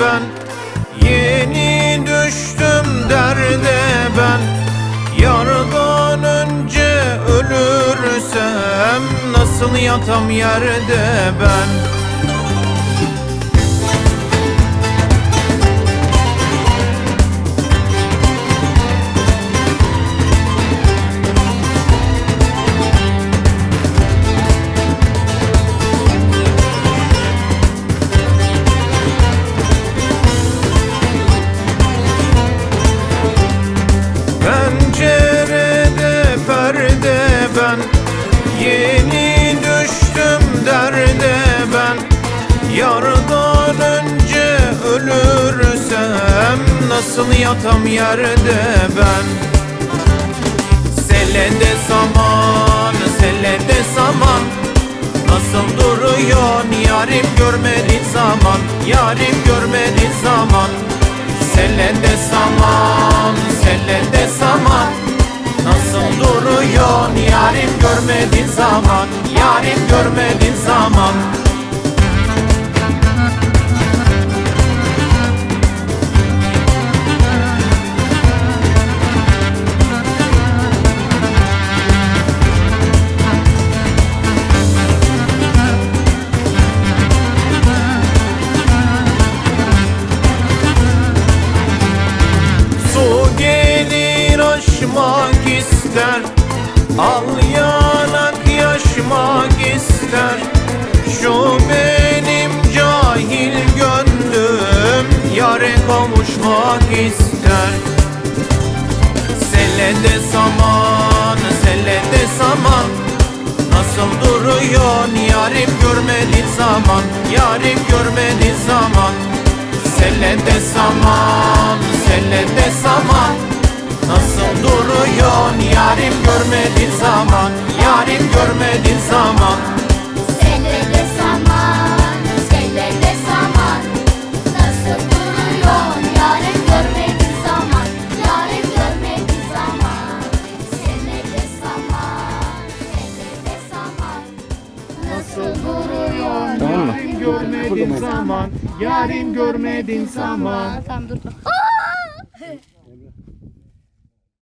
ben Yeni düştüm derde ben. Yardan önce ölürsem Nasıl yatam yerde ben Nasıl yatam yerde ben. Selede saman, selede saman Nasıl duruyor yarim görmediğin zaman Yarim görmediğin zaman. Selede saman, selede saman Nasıl duruyor yarim görmediğin zaman Yarim görmediğin zaman ister. Al yanak yaşmak ister. Şu benim cahil gönlüm Yare kavuşmak ister. Selede saman, selede saman. Nasıl duruyor yarim görmediğin zaman Yarim görmediğin zaman. Selede saman, selede saman. Nasıl yarim görmediğin zaman Yarim görmediğin zaman Sellede saman, sellede saman. Nasıl duruyor yarın görmediğin zaman Yarın görmediğin zaman Sellede saman, sellede saman. Nasıl duruyor Yarim görmediğin zaman Yarim görmediğin zaman Tamam dur. Dur